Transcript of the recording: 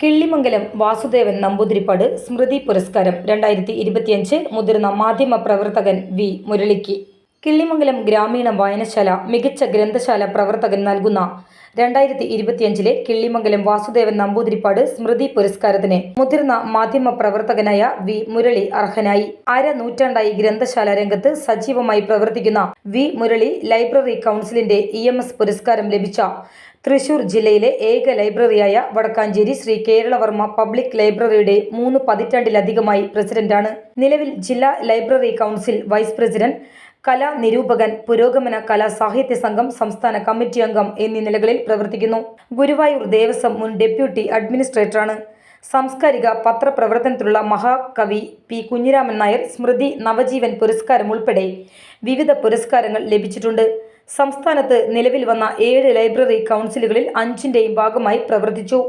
കിള്ളിമംഗലം വാസുദേവൻ നമ്പൂതിരിപ്പാട് സ്മൃതി പുരസ്കാരം രണ്ടായിരത്തി ഇരുപത്തിയഞ്ച് മുതിർന്ന മാധ്യമ പ്രവർത്തകൻ വി മുരളിക്ക്. കിള്ളിമംഗലം ഗ്രാമീണ വായനശാല മികച്ച ഗ്രന്ഥശാല പ്രവർത്തകൻ നൽകുന്ന രണ്ടായിരത്തി ഇരുപത്തിയഞ്ചിലെ കിള്ളിമംഗലം വാസുദേവൻ നമ്പൂതിരിപ്പാട് സ്മൃതി പുരസ്കാരത്തിന് മുതിർന്ന മാധ്യമ പ്രവർത്തകനായ വി മുരളി അർഹനായി. അര നൂറ്റാണ്ടായി ഗ്രന്ഥശാല രംഗത്ത് സജീവമായി പ്രവർത്തിക്കുന്ന വി മുരളി ലൈബ്രറി കൗൺസിലിന്റെ ഇ പുരസ്കാരം ലഭിച്ച തൃശൂർ ജില്ലയിലെ ഏക ലൈബ്രറിയായ വടക്കാഞ്ചേരി ശ്രീ കേരളവർമ്മ പബ്ലിക് ലൈബ്രറിയുടെ മൂന്ന് പതിറ്റാണ്ടിലധികമായി പ്രസിഡന്റാണ്. നിലവിൽ ജില്ലാ ലൈബ്രറി കൗൺസിൽ വൈസ് പ്രസിഡന്റ് കലാ നിരൂപകൻ പുരോഗമന കലാ സാഹിത്യ സംഘം സംസ്ഥാന കമ്മിറ്റി അംഗം എന്നീ നിലകളിൽ പ്രവർത്തിക്കുന്നു. ഗുരുവായൂർ ദേവസ്വം മുൻ ഡെപ്യൂട്ടി അഡ്മിനിസ്ട്രേറ്ററാണ്. സാംസ്കാരിക പത്രപ്രവർത്തനത്തിലുള്ള മഹാകവി പി കുഞ്ഞിരാമൻ നായർ സ്മൃതി നവജീവൻ പുരസ്കാരം ഉൾപ്പെടെ വിവിധ പുരസ്കാരങ്ങൾ ലഭിച്ചിട്ടുണ്ട്. സംസ്ഥാനത്ത് നിലവിൽ വന്ന ഏഴ് ലൈബ്രറി കൗൺസിലുകളിൽ അഞ്ചിന്റെയും ഭാഗമായി പ്രവർത്തിച്ചു.